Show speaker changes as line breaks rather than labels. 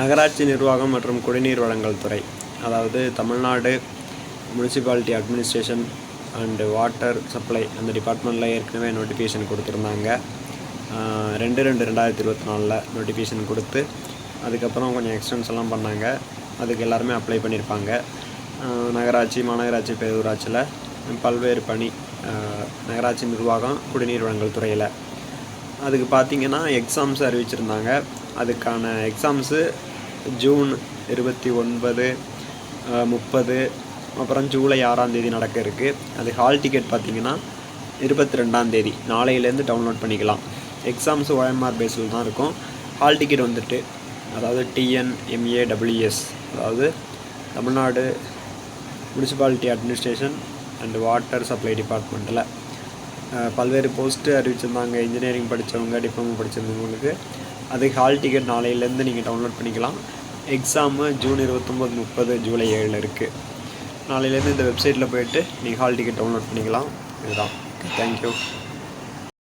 நகராட்சி நிர்வாகம் மற்றும் குடிநீர் வழங்கல் துறை அதாவது Tamil Nadu municipality administration and water supply அந்த டிபார்ட்மெண்ட்டில் ஏற்கனவே நோட்டிஃபிகேஷன் கொடுத்துருந்தாங்க. ரெண்டு ரெண்டு ரெண்டாயிரத்தி இருபத்தி நாலில் நோட்டிஃபிகேஷன் கொடுத்து அதுக்கப்புறம் கொஞ்சம் எக்ஸ்டென்ஸ் எல்லாம் பண்ணாங்க. அதுக்கு எல்லாருமே அப்ளை பண்ணியிருப்பாங்க நகராட்சி மாநகராட்சி பேரூராட்சியில் பல்வேறு பணி நகராட்சி நிர்வாகம் குடிநீர் வழங்கல் துறையில் அதுக்கு பார்த்தீங்கன்னா எக்ஸாம்ஸ் அறிவிச்சிருந்தாங்க. அதுக்கான எக்ஸாம்ஸு ஜூன் இருபத்தி ஒன்பது முப்பது அப்புறம் ஜூலை ஆறாம் தேதி நடக்க இருக்குது அது ஹால் டிக்கெட் பார்த்தீங்கன்னா இருபத்தி ரெண்டாம் தேதி. நாளையிலேருந்து டவுன்லோட் பண்ணிக்கலாம். எக்ஸாம்ஸ் ஓஎம்ஆர் பேஸில் தான் இருக்கும். ஹால் டிக்கெட் வந்துட்டு அதாவது டிஎன் எம்ஏ டபிள்யூஎஸ் அதாவது Tamil Nadu municipality administration and water supply டிபார்ட்மெண்ட்டில் பல்வேறு போஸ்ட்டு அறிவிச்சிருந்தாங்க. இன்ஜினியரிங் படித்தவங்க டிப்ளமோ படிச்சிருந்தவங்களுக்கு. அதுக்கு ஹால் டிக்கெட் நாளையிலேருந்து நீங்கள் டவுன்லோட் பண்ணிக்கலாம். எக்ஸாமு ஜூன் இருபத்தொம்போது முப்பது ஜூலை ஏழில் இருக்குது நாளையிலேருந்து இந்த வெப்சைட்டில் போயிட்டு நீங்கள் ஹால் டிக்கெட் டவுன்லோட் பண்ணிக்கலாம். இதுதான். தேங்க்யூ